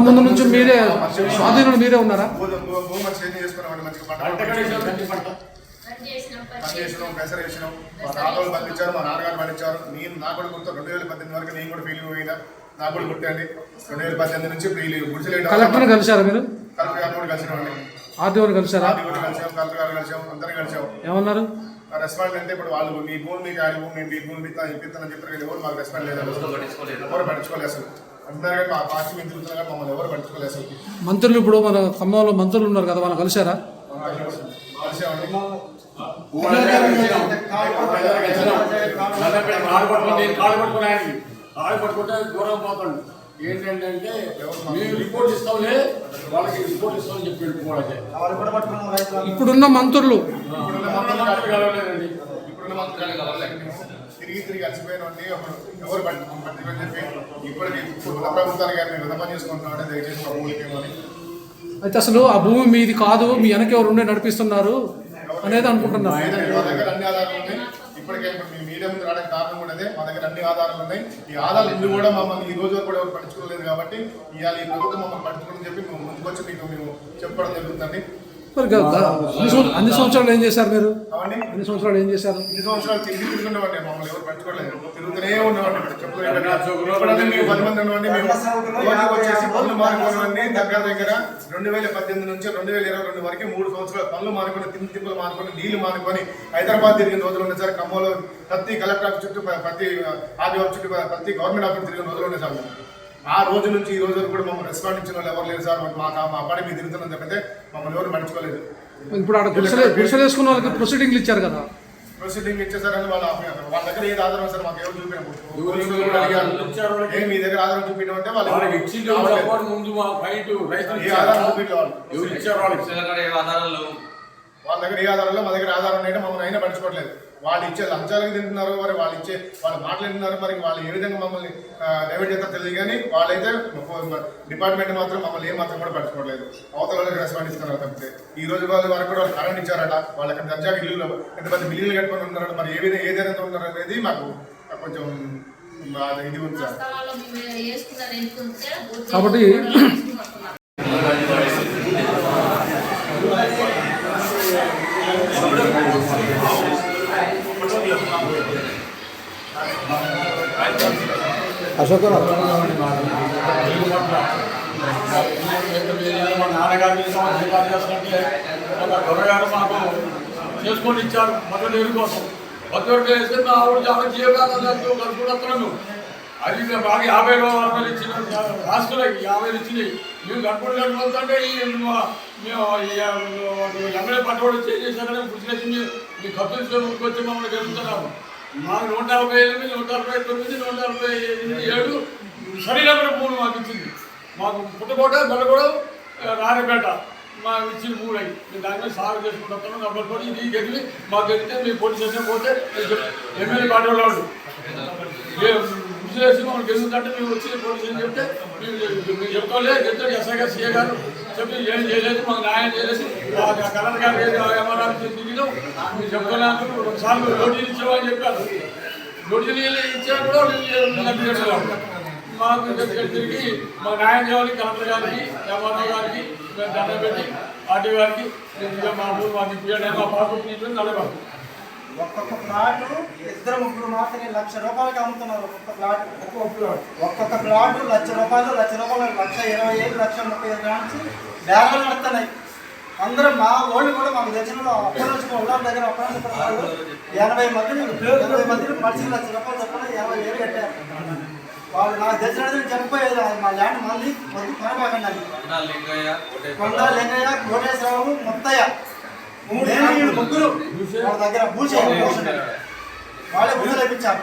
ముందు నుంచి మీరే స్వాధీనులు మీరే ఉన్నారా? భూమి మంచిగా చేంజ్ చేసుకున్నామండి మంచిగా చేసినాం పని పెసర వేసినాం మా తాతలు పండించారు మా నాన్నగారు పండించారు నేను నా కూడా గుర్తు రెండు వేల పద్దెనిమిది వరకు నేను కూడా ఫీల్ పోయినా నా కూడా గుర్తండి రెండు వేల పద్దెనిమిది నుంచి ఫీలింగ్ గుడిసెలేడు కలెక్టర్ని కలిశారా మీరు? కలెక్టర్ గారు కూడా కలిసినామండి ఆర్డీఓని కలిశారా? ఆర్డీ కూడా కలిసాం కలెక్టర్ గారు కలిసాం అందరం కలిసాం ఏమన్నారు? రెస్పాండ్ అంటే ఇప్పుడు వాళ్ళు మీ భూమి మీకు ఆడి భూమి మీ భూమి మీకు ఇప్పిస్తానని చెప్పారు కానీ ఎవరు మాకు రెస్పాండ్ లేదు ఎవరు పట్టించుకోలేదు అసలు. మా పార్టీ మమ్మల్ని ఎవరు అసలు. మంత్రులు ఇప్పుడు మన ఖమ్మంలో మంత్రులు ఉన్నారు కదా వాళ్ళని కలిశారా? పట్టుకుంటే దూరం పోతాడు ఏంటంటే మేము రిపోర్ట్ ఇస్తాంలే వాళ్ళకి రిపోర్ట్ ఇస్తామని ఇప్పుడున్న మంత్రులు ఇప్పుడున్న మంత్రులు తిరిగి తిరిగి అలసిపోయినండి ఎవరు పట్టి పట్టించుకొని చెప్పి ఇప్పటికి ఇప్పుడు ప్రభుత్వానికి గారిని విధమని చేసుకుంటున్నాడు దయచేసి ఏమని అయితే అసలు ఆ భూమి మీది కాదు మీ వెనక ఎవరు ఉండే నడిపిస్తున్నారు అనేది అనుకుంటున్నారు మా దగ్గర అన్ని ఆధారాలు ఉన్నాయి. ఇప్పటికే మీ మీడియా ముందు రావడానికి కారణం కూడా అదే. మా దగ్గర అన్ని ఆధారాలు ఉన్నాయి. ఈ ఆధారాలు ఇల్లు కూడా మమ్మల్ని ఈ రోజు కూడా ఎవరు పట్టించుకోలేదు కాబట్టి ఇవాళ ఈ ప్రభుత్వం మమ్మల్ని పట్టించుకోని చెప్పి మేము ముందుకొచ్చి మీకు మేము చెప్పడం జరుగుతుందండి. మరి అన్ని సంవ- అన్ని సంవత్సరాలు ఏం చేశారు మీరు? అన్ని సంవత్సరాలు ఏం చేశారు? ఇన్ని సంవత్సరాలు తిరిగి మమ్మల్ని ఎవరు తిరుగుతూనే ఉండేవాడిని ఇక్కడ చెప్పులు ఇప్పుడైతే మేము పది మంది ఉన్నవాడిని. మేము రోజుకి వచ్చేసి పనులు మానుకునేవాడిని దగ్గర దగ్గర రెండు వేల పద్దెనిమిది నుంచి రెండు వేల ఇరవై రెండు వరకు మూడు సంవత్సరాలు పనులు మానుకొని తిండి తిప్పులు మానుకొని నీళ్ళు మానుకొని హైదరాబాద్ తిరిగిన రోజులు ఉన్నాయి సార్ ఖమ్మంలో ప్రతి కలెక్టర్ ఆఫీస్ చుట్టూ ప్రతి ఆర్డీ ఆఫీస్ చుట్టూ ప్రతి గవర్నమెంట్ ఆఫీస్ తిరిగిన రోజులు ఉన్నాయి సార్. ఆ రోజు నుంచి ఈ రోజు వరకు కూడా మమ్మల్ని రెస్పాండ్ ఇచ్చిన వాళ్ళు ఎవరు లేరు సార్. మా మా పాడి మీద తిరుగుతున్నాం తప్పితే మమ్మల్ని ఎవరు పట్టించుకోలేదు ఇప్పుడు ఆడ గుడిసెలు వేసుకున్న వాళ్ళకి ప్రొసీడింగ్లు ఇచ్చారు కదా. ప్రొసీడింగ్ ఇచ్చేసారని వాళ్ళు. వాళ్ళ దగ్గర ఏది ఆధారం సార్? మాకు ఎవరు చూపించారు ఏ మీ దగ్గర ఆధారం చూపించడం అంటే వాళ్ళు వాళ్ళకి ఇచ్చింది ముందు మా ఫైట్ రైతులు ఏ ఆధారం చూపించారు వాళ్ళు. ఎవరు ఇచ్చారు వాళ్ళకి? తెలంగాణ ఏ ఆధారాలు వాళ్ళ దగ్గర ఏ ఆధారాలు మా దగ్గర ఆధారం అయితే మమ్మల్ని అయినా పట్టించుకోవట్లేదు. వాళ్ళు ఇచ్చే లంచాలకు తింటున్నారు మరి వాళ్ళు ఇచ్చే వాళ్ళు మాట్లాడుతున్నారు మరి వాళ్ళు ఏ విధంగా మమ్మల్ని డైవర్ట్ చేస్తారో తెలియదు కానీ వాళ్ళైతే డిపార్ట్మెంట్ మాత్రం మమ్మల్ని ఏ మాత్రం కూడా పట్టించుకోవట్లేదు. అవతల వాళ్ళకి రెస్పాండ్ ఇస్తున్నారు తప్పితే. ఈ రోజు వాళ్ళు వరకు కూడా వాళ్ళు కరెంట్ ఇచ్చారట. వాళ్ళు అక్కడ దర్జాగా ఇల్లు ఎంత పెద్ద బిల్లులు కట్టుకొని ఉన్నారట. మరి ఏ విధంగా ఏ ధైర్యంతో ఉన్నారు అనేది మాకు కొంచెం ఇది ఉంది కాబట్టి- అశోక్ మా నాన్నగారి మీద మాకు చేసుకొని ఇచ్చారు మొదటి నీరు కోసం మొదటి వేస్తే మా ఆవిడ చాలా జీవకాలంలో కలుపుకుంటున్నాము అది బాగా యాభై రూపాయలు ఇచ్చిన రాష్ట్రాలకి యాభై ఇచ్చినాయి మేము కట్టుబడి కట్టుకుంటుంటే ఈ మేము ఎమ్మెల్యే పట్టుబడి చేసేసారని పుచ్చినచ్చి మీ ఖర్చు వచ్చి మమ్మల్ని గెలుపుతున్నాము మాకు నూట నలభై ఎనిమిది నూట నలభై తొమ్మిది నూట నలభై ఎనిమిది ఏడు సరినగర మూడు మాకు ఇచ్చింది. మాకు పుట్టకోట బెల్లగూడ రాణిపేట మా ఇచ్చిన మూడు. అయ్యి మేము దాని మీద సాగు చేసుకుంటాం డబ్బులు కూడా ఇది గెలిచి మాకు గెలిస్తే మీ పోటీ చేసే పోతే ఎమ్మెల్యే పార్టీ వాళ్ళు ఏ విజయలక్ష్మి మమ్మల్ని గెలుస్తుంటే మేము వచ్చి పోటీ స్టేషన్ చెప్తే మేము మేము చెప్తాంలే గెలుతాడు ఎస్ఐ గారు సీఏ గారు చెప్పి ఏం చేయలేదు మాకు న్యాయం చేయలేదు. కలర్ గారు ఏదో ఎంఆర్ఆర్ దిగినాం మీరు చెప్తున్నాను ఒకసారి నోటీస్ ఇచ్చామని చెప్పారు. నోటీసులు ఇచ్చా కూడా వీళ్ళు మాకు తిరిగి మా న్యాయం చేయాలి కలెక్టర్ గారికి ఎంఆర్ఓ గారికి దండ పెట్టి ఆర్టీ గారికి మా ఊరు మాకు మా పాస్బుక్ నీళ్ళు నడవాలి ఒక్కొక్క ప్లాట్ ఇద్దరు ముగ్గురు మాత్రమే లక్ష రూపాయలకి అమ్ముతున్నారు. ఒక్కొక్క ప్లాట్ ఒక్కొక్క ప్లాట్. ఒక్కొక్క ప్లాట్ లక్ష రూపాయలు లక్ష రూపాయలు లక్ష ఇరవై ఐదు లక్ష ముప్పై ఐదు నుంచి బేరాలు నడుస్తున్నాయి అందరూ మా వాళ్ళు కూడా మాకు తెలిసిన అప్పటి నుంచి మా ఉల్లాం దగ్గర ఎనభై మందిని ఎనభై మందిని మనిషి లక్ష రూపాయలు చెప్పిన ఎనభై వేలు కట్టారు. వాళ్ళు నాకు తెలిసిన చెప్పలేదు మా ల్యాండ్ మళ్ళీ మొత్తం కొనబాకండి కొండ లింగయ్య కోటేశ్వరరావు ముత్తయ్య. నేను వీళ్ళు ముగ్గురు. వాళ్ళ దగ్గర భూషణ వాళ్ళే భూషణ ఇప్పించారు